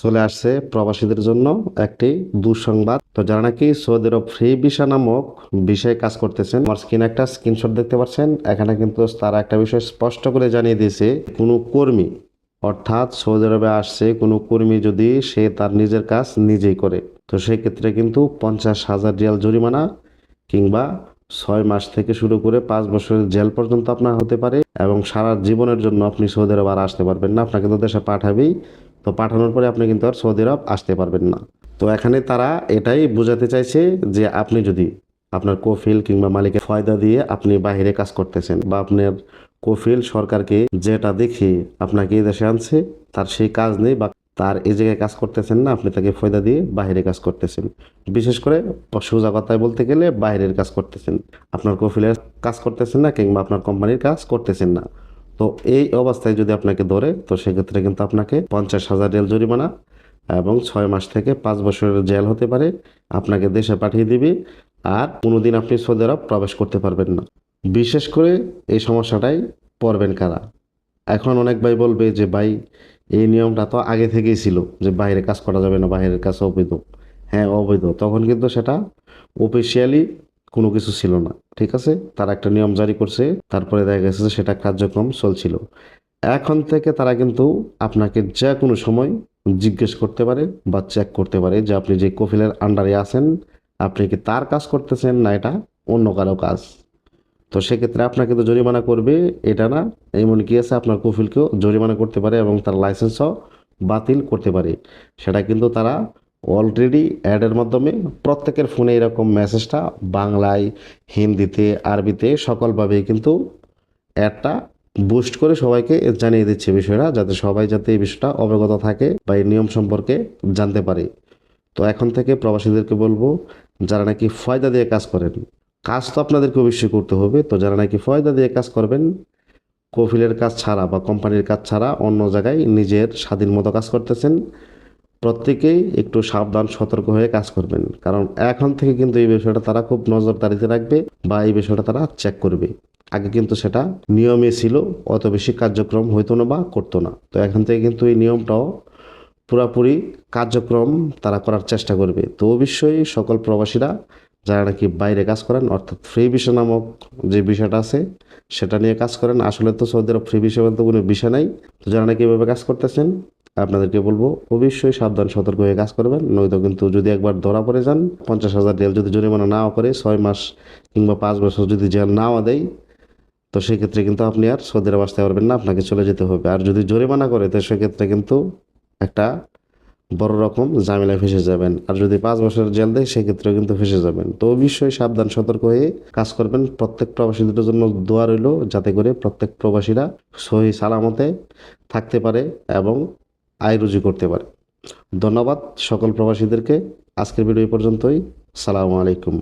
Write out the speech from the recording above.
চলে আসছে প্রবাসীদের জন্য একটি দুঃসংবাদ। তো যারা নাকি সৌদি আরব ফ্রি ভিসা নামক বিষয়ে কাজ করতেছেন, আমার স্ক্রিনে একটা স্ক্রিনশট দেখতে পাচ্ছেন। এখানে কিন্তু তারা একটা বিষয় স্পষ্ট করে জানিয়ে দিয়েছে, কোনো কর্মী, অর্থাৎ সৌদি আরবে আসছে কোনো কর্মী যদি সে তার নিজের কাজ নিজেই করে। তো সেই ক্ষেত্রে কিন্তু পঞ্চাশ হাজার রিয়াল জরিমানা কিংবা ছয় মাস থেকে শুরু করে পাঁচ বছরের জেল পর্যন্ত আপনার হতে পারে এবং সারা জীবনের জন্য আপনি সৌদি আরব আর আসতে পারবেন না। আপনাকে তো দেশে পাঠাবেই তো পাঠানোর পরে আপনি কিন্তু আর সৌদি আরব আসতে পারবেন না। তো এখানে তারা এটাই বোঝাতে চাইছে যে আপনি যদি আপনার কফিল কিংবা মালিকের ফয়দা দিয়ে আপনি বাইরে কাজ করতেছেন বা আপনার কফিল সরকারকে যেটা দেখে আপনাকে এই দেশে আনছে, তার সেই কাজ নেই বা তার এই জায়গায় কাজ করতেছেন না, আপনি তাকে ফয়দা দিয়ে বাইরে কাজ করতেছেন। বিশেষ করে সোজা কথায় বলতে গেলে বাইরের কাজ করতেছেন। আপনার কফিলের কাজ করতেছেন না কিংবা আপনার কোম্পানির কাজ করতেছেন না। তো এই অবস্থায় যদি আপনাকে ধরে, তো সেক্ষেত্রে কিন্তু আপনাকে পঞ্চাশ হাজার রিয়াল জরিমানা এবং ছয় মাস থেকে পাঁচ বছরের জেল হতে পারে। আপনাকে দেশে পাঠিয়ে দিবে আর কোনোদিন আপনি সৌদি আরব প্রবেশ করতে পারবেন না। বিশেষ করে এই সমস্যাটাই পড়বেন কারা? এখন অনেক ভাই বলবে যে, ভাই, এই নিয়মটা তো আগে থেকেই ছিল যে, বাইরে কাজ করা যাবে না, বাইরের কাজ অবৈধ। হ্যাঁ অবৈধ। তখন কিন্তু সেটা অফিসিয়ালি কোনো কিছু ছিল না, ঠিক আছে? তারা একটা নিয়ম জারি করছে, তারপরে দেখা গেছে যে সেটা কার্যক্রম চলছিল। এখন থেকে তারা কিন্তু আপনাকে যে কোনো সময় জিজ্ঞেস করতে পারে বা চেক করতে পারে যে আপনি যে কফিলের আন্ডারে আছেন, আপনি কি তার কাজ করতেছেন না এটা অন্য কারও কাজ? তো সেক্ষেত্রে আপনাকে তো জরিমানা করবে, এটা না। এমন কি আছে আপনার কফিলকেও জরিমানা করতে পারে এবং তার লাইসেন্সও বাতিল করতে পারে। সেটা কিন্তু তারা অলরেডি অ্যাডের মাধ্যমে প্রত্যেকের ফোনে এরকম মেসেজটা বাংলায়, হিন্দিতে, আরবিতে সকলভাবেই কিন্তু অ্যাডটা বুস্ট করে সবাইকে জানিয়ে দিচ্ছে বিষয়টা, যাতে সবাই যাতে এই বিষয়টা অবগত থাকে বা এই নিয়ম সম্পর্কে জানতে পারে। তো এখন থেকে প্রবাসীদেরকে বলব, যারা নাকি ফয়দা দিয়ে কাজ করেন, কাজ তো আপনাদেরকে অবশ্যই করতে হবে, তো যারা নাকি ফয়দা দিয়ে কাজ করবেন, কফিলের কাজ ছাড়া বা কোম্পানির কাজ ছাড়া অন্য জায়গায় নিজের স্বাধীন মতো কাজ করতেছেন প্রত্যেকেই একটু সাবধান, সতর্ক হয়ে কাজ করবেন। কারণ এখন থেকে কিন্তু এই বিষয়টা তারা খুব নজরদারিতে রাখবে বা এই বিষয়টা তারা চেক করবে। আগে কিন্তু সেটা নিয়মে ছিল, অত বেশি কার্যক্রম হইতো না বা করতো না। তো এখান থেকে কিন্তু এই নিয়মটাও পুরাপুরি কার্যক্রম তারা করার চেষ্টা করবে। তো অবশ্যই সকল প্রবাসীরা যারা নাকি বাইরে কাজ করেন, অর্থাৎ ফ্রি ভিসা নামক যে বিষয়টা আছে, সেটা নিয়ে কাজ করেন। আসলে তো সৌদি আরব ফ্রি ভিসা বলতে কোনো বিষয় নাই। তো যারা নাকি এভাবে কাজ করতেছেন আপনাদেরকে বলব, অবশ্যই সাবধান, সতর্ক হয়ে কাজ করবেন। নয়তো কিন্তু যদি একবার ধরা পড়ে যান, পঞ্চাশ হাজার রিয়াল যদি জরিমানা নাও করে, ছয় মাস কিংবা পাঁচ বছর যদি জেল নাও দেয়, তো সেক্ষেত্রে কিন্তু আপনি আর সৌদি আরব পারবেন না, আপনাকে চলে যেতে হবে। আর যদি জরিমানা করে, তো সেক্ষেত্রে কিন্তু একটা বড় রকম জামিলা ফেসে যাবেন। আর যদি পাঁচ বছরের জেল দেয়, সেক্ষেত্রেও কিন্তু ফেসে যাবেন। তো অবশ্যই সাবধান, সতর্ক হয়ে কাজ করবেন। প্রত্যেক প্রবাসীদের জন্য দোয়া রইল, যাতে করে প্রত্যেক প্রবাসীরা সহি সালামতে থাকতে পারে এবং আয় রুজি করতে পারে। ধন্যবাদ সকল প্রবাসীদেরকে। আজকের ভিডিও পর্যন্তই। সালামু আলাইকুম।